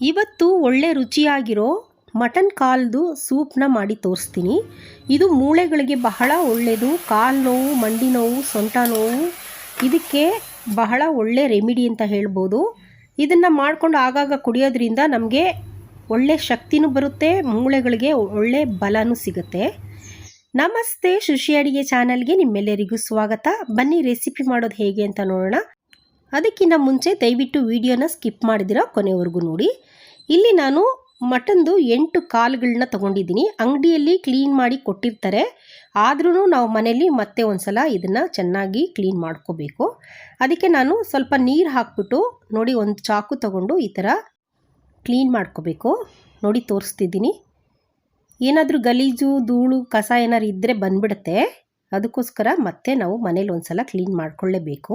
ಇವತ್ತು ಒಳ್ಳೆ ರುಚಿಯಾಗಿರೋ ಮಟನ್ ಕಾಲ್ದು ಸೂಪ್ನ ಮಾಡಿ ತೋರಿಸ್ತೀನಿ. ಇದು ಮೂಳೆಗಳಿಗೆ ಬಹಳ ಒಳ್ಳೆಯದು. ಕಾಲು ನೋವು, ಮಂಡಿ ನೋವು, ಸೊಂಟ ನೋವು, ಇದಕ್ಕೆ ಬಹಳ ಒಳ್ಳೆ ರೆಮಿಡಿ ಅಂತ ಹೇಳ್ಬೋದು. ಇದನ್ನು ಮಾಡಿಕೊಂಡು ಆಗಾಗ ಕುಡಿಯೋದ್ರಿಂದ ನಮಗೆ ಒಳ್ಳೆ ಶಕ್ತಿನೂ ಬರುತ್ತೆ, ಮೂಳೆಗಳಿಗೆ ಒಳ್ಳೆ ಬಲನೂ ಸಿಗುತ್ತೆ. ನಮಸ್ತೆ, ಶುಶಿ ಅಡಿಗೆ ಚಾನಲ್ಗೆ ನಿಮ್ಮೆಲ್ಲರಿಗೂ ಸ್ವಾಗತ. ಬನ್ನಿ ರೆಸಿಪಿ ಮಾಡೋದು ಹೇಗೆ ಅಂತ ನೋಡೋಣ. ಅದಕ್ಕಿಂತ ಮುಂಚೆ ದಯವಿಟ್ಟು ವಿಡಿಯೋನ ಸ್ಕಿಪ್ ಮಾಡಿದಿರಾ ಕೊನೆವರೆಗೂ ನೋಡಿ. ಇಲ್ಲಿ ನಾನು ಮಟನ್ದು ಎಂಟು ಕಾಲುಗಳನ್ನ ತೊಗೊಂಡಿದ್ದೀನಿ. ಅಂಗಡಿಯಲ್ಲಿ ಕ್ಲೀನ್ ಮಾಡಿ ಕೊಟ್ಟಿರ್ತಾರೆ. ಆದ್ರೂ ನಾವು ಮನೇಲಿ ಮತ್ತೆ ಒಂದ್ಸಲ ಇದನ್ನು ಚೆನ್ನಾಗಿ ಕ್ಲೀನ್ ಮಾಡ್ಕೋಬೇಕು. ಅದಕ್ಕೆ ನಾನು ಸ್ವಲ್ಪ ನೀರು ಹಾಕ್ಬಿಟ್ಟು ನೋಡಿ ಒಂದು ಚಾಕು ತಗೊಂಡು ಈ ಥರ ಕ್ಲೀನ್ ಮಾಡ್ಕೋಬೇಕು. ನೋಡಿ ತೋರಿಸ್ತಿದ್ದೀನಿ. ಏನಾದರೂ ಗಲೀಜು, ಧೂಳು, ಕಸ ಏನಾದ್ರು ಇದ್ದರೆ ಬಂದ್ಬಿಡುತ್ತೆ. ಅದಕ್ಕೋಸ್ಕರ ಮತ್ತೆ ನಾವು ಮನೇಲಿ ಒಂದು ಸಲ ಕ್ಲೀನ್ ಮಾಡ್ಕೊಳ್ಳೇಬೇಕು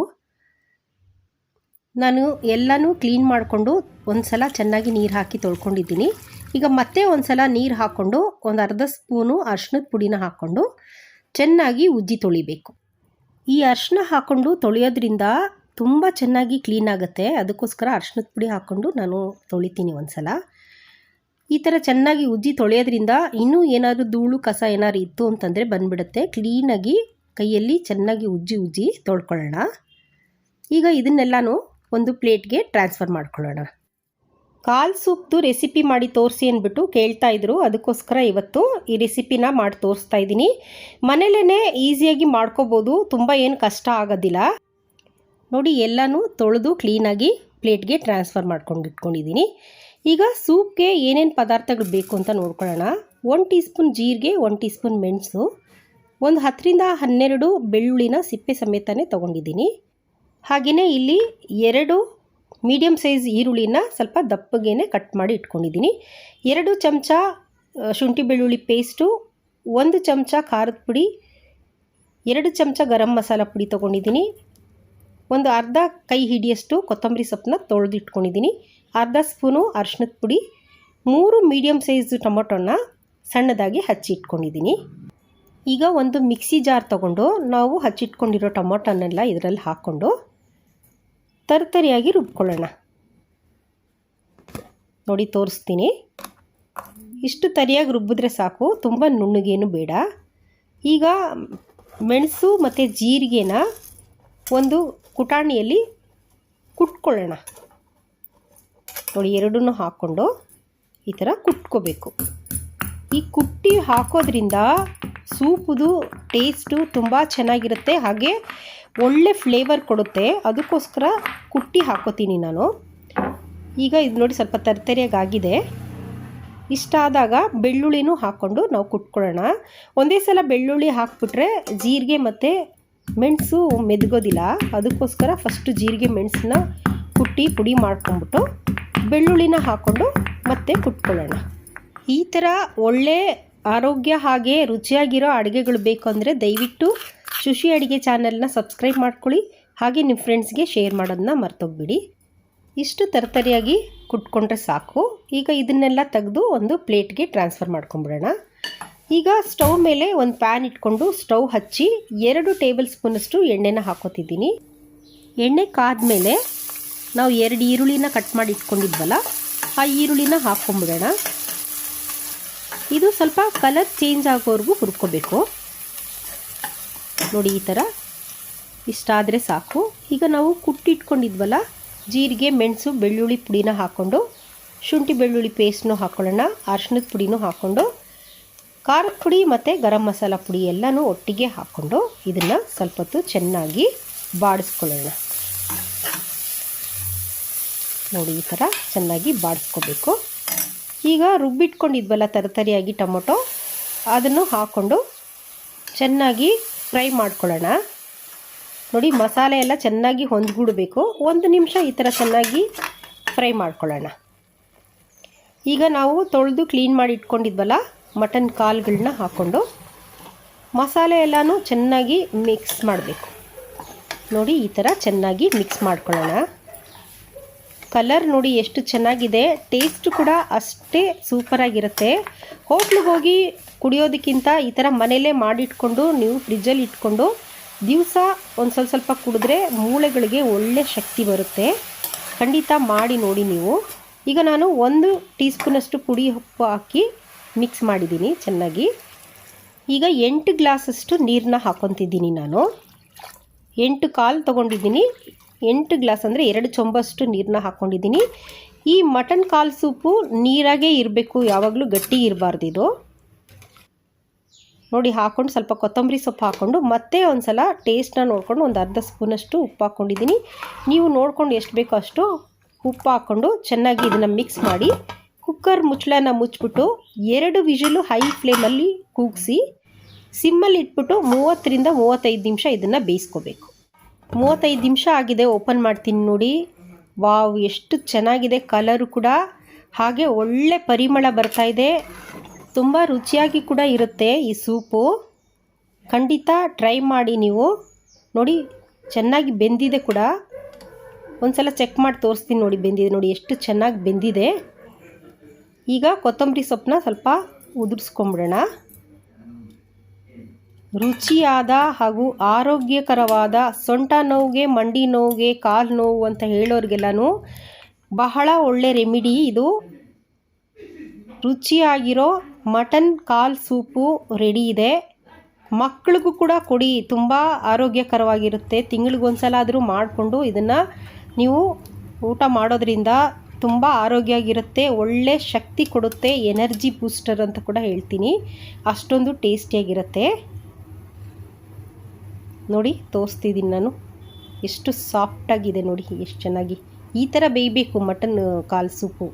ನಾನು ಎಲ್ಲನೂ ಕ್ಲೀನ್ ಮಾಡಿಕೊಂಡು ಒಂದು ಸಲ ಚೆನ್ನಾಗಿ ನೀರು ಹಾಕಿ ತೊಳ್ಕೊಂಡಿದ್ದೀನಿ. ಈಗ ಮತ್ತೆ ಒಂದು ಸಲ ನೀರು ಹಾಕ್ಕೊಂಡು ಒಂದು ಅರ್ಧ ಸ್ಪೂನು ಅರ್ಶಿನದ ಪುಡಿನ ಹಾಕ್ಕೊಂಡು ಚೆನ್ನಾಗಿ ಉಜ್ಜಿ ತೊಳಿಬೇಕು. ಈ ಅರ್ಶಿನ ಹಾಕ್ಕೊಂಡು ತೊಳೆಯೋದ್ರಿಂದ ತುಂಬ ಚೆನ್ನಾಗಿ ಕ್ಲೀನ್ ಆಗುತ್ತೆ. ಅದಕ್ಕೋಸ್ಕರ ಅರ್ಶಿನದ ಪುಡಿ ಹಾಕ್ಕೊಂಡು ನಾನು ತೊಳಿತೀನಿ ಒಂದು ಸಲ ಈ ಥರ ಚೆನ್ನಾಗಿ ಉಜ್ಜಿ ತೊಳೆಯೋದ್ರಿಂದ ಇನ್ನೂ ಏನಾದರೂ ಧೂಳು, ಕಸ ಏನಾದ್ರು ಇತ್ತು ಅಂತಂದರೆ ಬಂದುಬಿಡುತ್ತೆ. ಕ್ಲೀನಾಗಿ ಕೈಯಲ್ಲಿ ಚೆನ್ನಾಗಿ ಉಜ್ಜಿ ಉಜ್ಜಿ ತೊಳ್ಕೊಳ್ಳೋಣ. ಈಗ ಇದನ್ನೆಲ್ಲನೂ ಒಂದು ಪ್ಲೇಟ್ಗೆ ಟ್ರಾನ್ಸ್ಫರ್ ಮಾಡ್ಕೊಳ್ಳೋಣ. ಕಾಲ್ ಸೂಪ್ದು ರೆಸಿಪಿ ಮಾಡಿ ತೋರಿಸಿ ಅಂದ್ಬಿಟ್ಟು ಕೇಳ್ತಾ ಇದ್ರು. ಅದಕ್ಕೋಸ್ಕರ ಇವತ್ತು ಈ ರೆಸಿಪಿನ ಮಾಡಿ ತೋರಿಸ್ತಾ ಇದ್ದೀನಿ. ಮನೇಲೇ ಈಸಿಯಾಗಿ ಮಾಡ್ಕೋಬೋದು. ತುಂಬ ಏನು ಕಷ್ಟ ಆಗೋದಿಲ್ಲ. ನೋಡಿ, ಎಲ್ಲನೂ ತೊಳೆದು ಕ್ಲೀನಾಗಿ ಪ್ಲೇಟ್ಗೆ ಟ್ರಾನ್ಸ್ಫರ್ ಮಾಡ್ಕೊಂಡು ಇಟ್ಕೊಂಡಿದ್ದೀನಿ. ಈಗ ಸೂಪ್ಗೆ ಏನೇನು ಪದಾರ್ಥಗಳು ಬೇಕು ಅಂತ ನೋಡ್ಕೊಳ್ಳೋಣ. ಒನ್ ಟೀ ಸ್ಪೂನ್ ಜೀರಿಗೆ ಒನ್ ಟೀ ಸ್ಪೂನ್ ಮೆಣಸು, ಒಂದು ಹತ್ತರಿಂದ ಹನ್ನೆರಡು ಬೆಳ್ಳುಳ್ಳಿನ ಸಿಪ್ಪೆ ಸಮೇತನೇ ತೊಗೊಂಡಿದ್ದೀನಿ. ಹಾಗೆಯೇ ಇಲ್ಲಿ ಎರಡು ಮೀಡಿಯಮ್ ಸೈಜ್ ಈರುಳ್ಳಿನ ಸ್ವಲ್ಪ ದಪ್ಪಗೇನೆ ಕಟ್ ಮಾಡಿ ಇಟ್ಕೊಂಡಿದ್ದೀನಿ. ಎರಡು ಚಮಚ ಶುಂಠಿ ಬೆಳ್ಳುಳ್ಳಿ ಪೇಸ್ಟು ಒಂದು ಚಮಚ ಖಾರದ ಪುಡಿ, ಎರಡು ಚಮಚ ಗರಂ ಮಸಾಲ ಪುಡಿ ತೊಗೊಂಡಿದ್ದೀನಿ. ಒಂದು ಅರ್ಧ ಕೈ ಹಿಡಿಯಷ್ಟು ಕೊತ್ತಂಬರಿ ಸೊಪ್ಪನ್ನ ತೊಳೆದಿಟ್ಕೊಂಡಿದ್ದೀನಿ. ಅರ್ಧ ಸ್ಪೂನು ಅರ್ಶಿನದ ಪುಡಿ, ಮೂರು ಮೀಡಿಯಮ್ ಸೈಜ್ ಟೊಮೊಟೊನ ಸಣ್ಣದಾಗಿ ಹಚ್ಚಿ ಇಟ್ಕೊಂಡಿದ್ದೀನಿ ಈಗ ಒಂದು ಮಿಕ್ಸಿ ಜಾರ್ ತಗೊಂಡು ನಾವು ಹಚ್ಚಿಟ್ಕೊಂಡಿರೋ ಟೊಮೊಟೊನೆಲ್ಲ ಇದರಲ್ಲಿ ಹಾಕ್ಕೊಂಡು ತರ್ತರಿಯಾಗಿ ರುಬ್ಕೊಳ್ಳೋಣ. ನೋಡಿ, ತೋರಿಸ್ತೀನಿ. ಇಷ್ಟು ತರಿಯಾಗಿ ರುಬ್ಬಿದ್ರೆ ಸಾಕು. ತುಂಬ ನುಣ್ಣಗೇನು ಬೇಡ. ಈಗ ಮೆಣಸು ಮತ್ತು ಜೀರಿಗೆನ ಒಂದು ಕುಟಾಣಿಯಲ್ಲಿ ಕುಟ್ಕೊಳ್ಳೋಣ. ನೋಡಿ, ಎರಡನ್ನೂ ಹಾಕ್ಕೊಂಡು ಈ ಥರ ಕುಟ್ಕೋಬೇಕು. ಈ ಕುಟ್ಟಿ ಹಾಕೋದ್ರಿಂದ ಸೂಪುದು ಟೇಸ್ಟು ತುಂಬ ಚೆನ್ನಾಗಿರುತ್ತೆ, ಹಾಗೆ ಒಳ್ಳೆ ಫ್ಲೇವರ್ ಕೊಡುತ್ತೆ. ಅದಕ್ಕೋಸ್ಕರ ಕುಟ್ಟಿ ಹಾಕೋತೀನಿ ನಾನು. ಈಗ ಇದು ನೋಡಿ ಸ್ವಲ್ಪ ತರ್ತರಿಯಾಗಿದೆ ಇಷ್ಟ ಆದಾಗ ಬೆಳ್ಳುಳ್ಳಿನೂ ಹಾಕ್ಕೊಂಡು ನಾವು ಕುಟ್ಕೊಳ್ಳೋಣ. ಒಂದೇ ಸಲ ಬೆಳ್ಳುಳ್ಳಿ ಹಾಕ್ಬಿಟ್ರೆ ಜೀರಿಗೆ ಮತ್ತು ಮೆಣಸು ಮೆದುಗೋದಿಲ್ಲ. ಅದಕ್ಕೋಸ್ಕರ ಫಸ್ಟು ಜೀರಿಗೆ ಮೆಣಸನ್ನ ಕುಟ್ಟಿ ಪುಡಿ ಮಾಡ್ಕೊಂಬಿಟ್ಟು ಬೆಳ್ಳುಳ್ಳಿನ ಹಾಕ್ಕೊಂಡು ಮತ್ತೆ ಕುಟ್ಕೊಳ್ಳೋಣ. ಈ ಥರ ಒಳ್ಳೆ ಆರೋಗ್ಯ ಹಾಗೆ ರುಚಿಯಾಗಿರೋ ಅಡುಗೆಗಳು ಬೇಕು ಅಂದರೆ ದಯವಿಟ್ಟು ಶುಶಿ ಅಡುಗೆ ಚಾನಲ್ನ ಸಬ್ಸ್ಕ್ರೈಬ್ ಮಾಡ್ಕೊಳ್ಳಿ. ಹಾಗೆ ನಿಮ್ಮ ಫ್ರೆಂಡ್ಸ್ಗೆ ಶೇರ್ ಮಾಡೋದನ್ನ ಮರ್ತೋಗ್ಬಿಡಿ. ಇಷ್ಟು ತರತರಿಯಾಗಿ ಕುಟ್ಕೊಂಡ್ರೆ ಸಾಕು. ಈಗ ಇದನ್ನೆಲ್ಲ ತೆಗೆದು ಒಂದು ಪ್ಲೇಟ್ಗೆ ಟ್ರಾನ್ಸ್ಫರ್ ಮಾಡ್ಕೊಂಬಿಡೋಣ. ಈಗ ಸ್ಟವ್ ಮೇಲೆ ಒಂದು ಪ್ಯಾನ್ ಇಟ್ಕೊಂಡು ಸ್ಟವ್ ಹಚ್ಚಿ ಎರಡು ಟೇಬಲ್ ಸ್ಪೂನಷ್ಟು ಎಣ್ಣೆನ ಹಾಕೋತಿದ್ದೀನಿ. ಎಣ್ಣೆ ಕಾದ್ಮೇಲೆ ನಾವು ಎರಡು ಈರುಳ್ಳಿನ ಕಟ್ ಮಾಡಿ ಇಟ್ಕೊಂಡಿದ್ವಲ್ಲ, ಆ ಈರುಳ್ಳಿನ ಹಾಕ್ಕೊಂಬಿಡೋಣ. ಇದು ಸ್ವಲ್ಪ ಕಲರ್ ಚೇಂಜ್ ಆಗೋವರೆಗೂ ಹುರ್ಕೋಬೇಕು. ನೋಡಿ ಈ ಥರ ಇಷ್ಟಾದರೆ ಸಾಕು. ಈಗ ನಾವು ಕುಟ್ಟಿಟ್ಕೊಂಡಿದ್ವಲ್ಲ, ಜೀರಿಗೆ, ಮೆಣಸು, ಬೆಳ್ಳುಳ್ಳಿ ಪುಡಿನ ಹಾಕ್ಕೊಂಡು ಶುಂಠಿ, ಬೆಳ್ಳುಳ್ಳಿ ಪೇಸ್ಟ್ನೂ ಹಾಕ್ಕೊಳ್ಳೋಣ ಅರ್ಶಿನದ ಪುಡಿನೂ ಹಾಕ್ಕೊಂಡು ಖಾರದ ಪುಡಿ ಮತ್ತು ಗರಂ ಮಸಾಲ ಪುಡಿ ಎಲ್ಲನೂ ಒಟ್ಟಿಗೆ ಹಾಕ್ಕೊಂಡು ಇದನ್ನು ಸ್ವಲ್ಪ ಹೊತ್ತು ಚೆನ್ನಾಗಿ ಬಾಡಿಸ್ಕೊಳ್ಳೋಣ. ನೋಡಿ ಈ ಥರ ಚೆನ್ನಾಗಿ ಬಾಡಿಸ್ಕೋಬೇಕು. ಈಗ ರುಬ್ಬಿಟ್ಕೊಂಡಿದ್ವಲ್ಲ ತರತರಿಯಾಗಿ ಟೊಮೊಟೊ, ಅದನ್ನು ಹಾಕ್ಕೊಂಡು ಚೆನ್ನಾಗಿ ಫ್ರೈ ಮಾಡ್ಕೊಳ್ಳೋಣ. ನೋಡಿ, ಮಸಾಲೆ ಎಲ್ಲ ಚೆನ್ನಾಗಿ ಹೊಂದ್ಬಿಡಬೇಕು. ಒಂದು ನಿಮಿಷ ಈ ಥರ ಚೆನ್ನಾಗಿ ಫ್ರೈ ಮಾಡ್ಕೊಳ್ಳೋಣ. ಈಗ ನಾವು ತೊಳೆದು ಕ್ಲೀನ್ ಮಾಡಿ ಇಟ್ಕೊಂಡಿದ್ವಲ್ಲ ಮಟನ್ ಕಾಲುಗಳನ್ನ ಹಾಕ್ಕೊಂಡು ಮಸಾಲೆ ಎಲ್ಲನೂ ಚೆನ್ನಾಗಿ ಮಿಕ್ಸ್ ಮಾಡಬೇಕು. ನೋಡಿ, ಈ ಥರ ಚೆನ್ನಾಗಿ ಮಿಕ್ಸ್ ಮಾಡ್ಕೊಳ್ಳೋಣ. ಕಲರ್ ನೋಡಿ ಎಷ್ಟು ಚೆನ್ನಾಗಿದೆ. ಟೇಸ್ಟ್ ಕೂಡ ಅಷ್ಟೇ ಸೂಪರಾಗಿರುತ್ತೆ. ಹೋಟ್ಲಿಗೆ ಹೋಗಿ ಕುಡಿಯೋದಕ್ಕಿಂತ ಈ ಥರ ಮನೇಲೇ ಮಾಡಿಟ್ಕೊಂಡು ನೀವು ಫ್ರಿಜ್ಜಲ್ಲಿ ಇಟ್ಕೊಂಡು ದಿವಸ ಒಂದು ಸ್ವಲ್ಪ ಸ್ವಲ್ಪ ಕುಡಿದ್ರೆ ಮೂಳೆಗಳಿಗೆ ಒಳ್ಳೆ ಶಕ್ತಿ ಬರುತ್ತೆ. ಖಂಡಿತ ಮಾಡಿ ನೋಡಿ ನೀವು. ಈಗ ನಾನು ಒಂದು ಟೀ ಸ್ಪೂನಷ್ಟು ಪುಡಿ ಉಪ್ಪು ಹಾಕಿ ಮಿಕ್ಸ್ ಮಾಡಿದ್ದೀನಿ ಚೆನ್ನಾಗಿ. ಈಗ ಎಂಟು ಗ್ಲಾಸಷ್ಟು ನೀರನ್ನ ಹಾಕೊತಿದ್ದೀನಿ ನಾನು. ಎಂಟು ಕಾಲು ತೊಗೊಂಡಿದ್ದೀನಿ. ಎಂಟು ಗ್ಲಾಸ್ ಅಂದರೆ ಎರಡು ಚೊಂಬಷ್ಟು ನೀರನ್ನ ಹಾಕ್ಕೊಂಡಿದ್ದೀನಿ ಈ ಮಟನ್ ಕಾಲು ಸೂಪು ನೀರಾಗೇ ಇರಬೇಕು, ಯಾವಾಗಲೂ ಗಟ್ಟಿ ಇರಬಾರ್ದು ಇದು. ನೋಡಿ ಹಾಕ್ಕೊಂಡು ಸ್ವಲ್ಪ ಕೊತ್ತಂಬರಿ ಸೊಪ್ಪು ಹಾಕ್ಕೊಂಡು ಮತ್ತೆ ಒಂದು ಸಲ ಟೇಸ್ಟ್ನ ನೋಡಿಕೊಂಡು ಒಂದು ಅರ್ಧ ಸ್ಪೂನಷ್ಟು ಉಪ್ಪು ಹಾಕ್ಕೊಂಡಿದ್ದೀನಿ ನೀವು ನೋಡ್ಕೊಂಡು ಎಷ್ಟು ಬೇಕೋ ಅಷ್ಟು ಉಪ್ಪು ಹಾಕ್ಕೊಂಡು ಚೆನ್ನಾಗಿ ಇದನ್ನು ಮಿಕ್ಸ್ ಮಾಡಿ ಕುಕ್ಕರ್ ಮುಚ್ಚಳನ ಮುಚ್ಚಿಬಿಟ್ಟು ಎರಡು ವಿಷಲು ಹೈ ಫ್ಲೇಮಲ್ಲಿ ಕೂಗಿಸಿ, ಸಿಮ್ಮಲ್ಲಿ ಇಟ್ಬಿಟ್ಟು ಮೂವತ್ತರಿಂದ ಮೂವತ್ತೈದು ನಿಮಿಷ ಇದನ್ನು ಬೇಯಿಸ್ಕೋಬೇಕು. ಮೂವತ್ತೈದು ನಿಮಿಷ ಆಗಿದೆ, ಓಪನ್ ಮಾಡ್ತೀನಿ ನೋಡಿ. ವಾವ್, ಎಷ್ಟು ಚೆನ್ನಾಗಿದೆ ಕಲರು ಕೂಡ. ಹಾಗೆ ಒಳ್ಳೆ ಪರಿಮಳ ಬರ್ತಾ ಇದೆ. ತುಂಬ ರುಚಿಯಾಗಿ ಕೂಡ ಇರುತ್ತೆ ಈ ಸೂಪು. ಖಂಡಿತ ಟ್ರೈ ಮಾಡಿ ನೀವು. ನೋಡಿ, ಚೆನ್ನಾಗಿ ಬೆಂದಿದೆ ಕೂಡ. ಒಂದು ಸಲ ಚೆಕ್ ಮಾಡಿ ತೋರಿಸ್ತೀನಿ ನೋಡಿ ಬೆಂದಿದೆ ನೋಡಿ, ಎಷ್ಟು ಚೆನ್ನಾಗಿ ಬೆಂದಿದೆ. ಈಗ ಕೊತ್ತಂಬರಿ ಸೊಪ್ಪನ್ನ ಸ್ವಲ್ಪ ಉದುರಿಸ್ಕೊಂಬಿಡೋಣ. ರುಚಿಯಾದ ಹಾಗೂ ಆರೋಗ್ಯಕರವಾದ ಸೊಂಟ ನೋವಿಗೆ, ಮಂಡಿ ನೋವಿಗೆ, ಕಾಲು ನೋವು ಅಂತ ಹೇಳೋರಿಗೆಲ್ಲನೂ ಬಹಳ ಒಳ್ಳೆ ರೆಮಿಡಿ ಇದು. ರುಚಿಯಾಗಿರೋ ಮಟನ್ ಕಾಲ್ ಸೂಪು ರೆಡಿ ಇದೆ. ಮಕ್ಕಳಿಗೂ ಕೂಡ ಕೊಡಿ, ತುಂಬ ಆರೋಗ್ಯಕರವಾಗಿರುತ್ತೆ. ತಿಂಗಳಿಗೊಂದ್ಸಲ ಆದರೂ ಮಾಡಿಕೊಂಡು ಇದನ್ನು ನೀವು ಊಟ ಮಾಡೋದ್ರಿಂದ ತುಂಬ ಆರೋಗ್ಯ ಆಗಿರುತ್ತೆ ಒಳ್ಳೆ ಶಕ್ತಿ ಕೊಡುತ್ತೆ, ಎನರ್ಜಿ ಬೂಸ್ಟರ್ ಅಂತ ಕೂಡ ಹೇಳ್ತೀನಿ. ಅಷ್ಟೊಂದು ಟೇಸ್ಟಿಯಾಗಿರುತ್ತೆ. ನೋಡಿ ತೋರಿಸ್ತಿದ್ದೀನಿ ನಾನು. ಎಷ್ಟು ಸಾಫ್ಟಾಗಿದೆ ನೋಡಿ, ಎಷ್ಟು ಚೆನ್ನಾಗಿ. ಈ ಥರ ಬೇಯಬೇಕು ಮಟನ್ ಕಾಲು ಸೂಪು.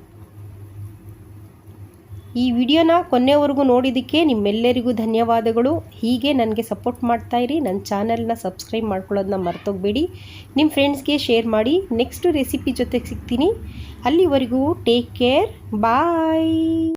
ಈ ವಿಡಿಯೋನ ಕೊನೆವರೆಗೂ ನೋಡಿದ್ದಕ್ಕೆ ನಿಮ್ಮೆಲ್ಲರಿಗೂ ಧನ್ಯವಾದಗಳು. ಹೀಗೆ ನನಗೆ ಸಪೋರ್ಟ್ ಮಾಡ್ತಾಯಿರಿ ನನ್ನ ಚಾನಲ್ನ ಸಬ್ಸ್ಕ್ರೈಬ್ ಮಾಡ್ಕೊಳ್ಳೋದನ್ನ ಮರ್ತೋಗ್ಬೇಡಿ. ನಿಮ್ಮ ಫ್ರೆಂಡ್ಸ್ಗೆ ಶೇರ್ ಮಾಡಿ. ನೆಕ್ಸ್ಟು ರೆಸಿಪಿ ಜೊತೆಗೆ ಸಿಗ್ತೀನಿ. ಅಲ್ಲಿವರೆಗೂ ಟೇಕ್ ಕೇರ್. ಬಾಯ್.